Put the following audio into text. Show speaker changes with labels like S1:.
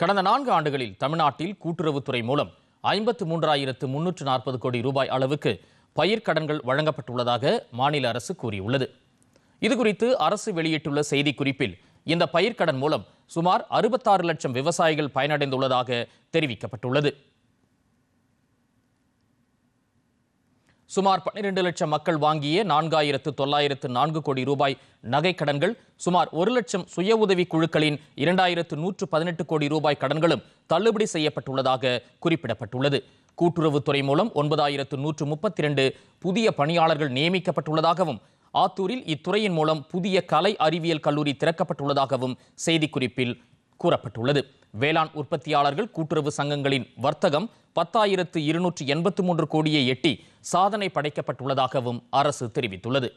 S1: கடந்த நான்கு ஆண்டுகளில் தமிழ்நாட்டில் கூட்டுறவுத்துறை மூலம் ஐம்பத்து மூன்றாயிரத்து முன்னூற்று நாற்பது கோடி ரூபாய் அளவுக்கு பயிர்க்கடன்கள் வழங்கப்பட்டுள்ளதாக மாநில அரசு கூறியுள்ளது. இதுகுறித்து அரசு வெளியிட்டுள்ள செய்திக்குறிப்பில் இந்த பயிர்க்கடன் மூலம் சுமார் அறுபத்தாறு லட்சம் விவசாயிகள் பயனடைந்துள்ளதாக தெரிவிக்கப்பட்டுள்ளது. சுமார் 12 லட்சம் மக்கள் வாங்கிய நான்காயிரத்து தொள்ளாயிரத்து நான்கு கோடி ரூபாய் நகைக்கடன்கள் சுமார் ஒரு லட்சம் சுய உதவி குழுக்களின் இரண்டாயிரத்து நூற்று பதினெட்டு கோடி ரூபாய் கடன்களும் தள்ளுபடி செய்யப்பட்டுள்ளதாக குறிப்பிடப்பட்டுள்ளது. கூட்டுறவுத்துறை மூலம் ஒன்பதாயிரத்து நூற்று முப்பத்தி இரண்டு புதிய பணியாளர்கள் நியமிக்கப்பட்டுள்ளதாகவும் ஆத்தூரில் இத்துறையின் மூலம் புதிய கலை அறிவியல் கல்லூரி திறக்கப்பட்டுள்ளதாகவும் செய்திக்குறிப்பில் கூறப்பட்டுள்ளது. வேளாண் உற்பத்தியாளர்கள் கூட்டுறவு சங்கங்களின் வர்த்தகம் பத்தாயிரத்து இருநூற்று எண்பத்து மூன்று கோடியை எட்டி சாதனை படைக்கப்பட்டுள்ளதாகவும் அரசு தெரிவித்துள்ளது.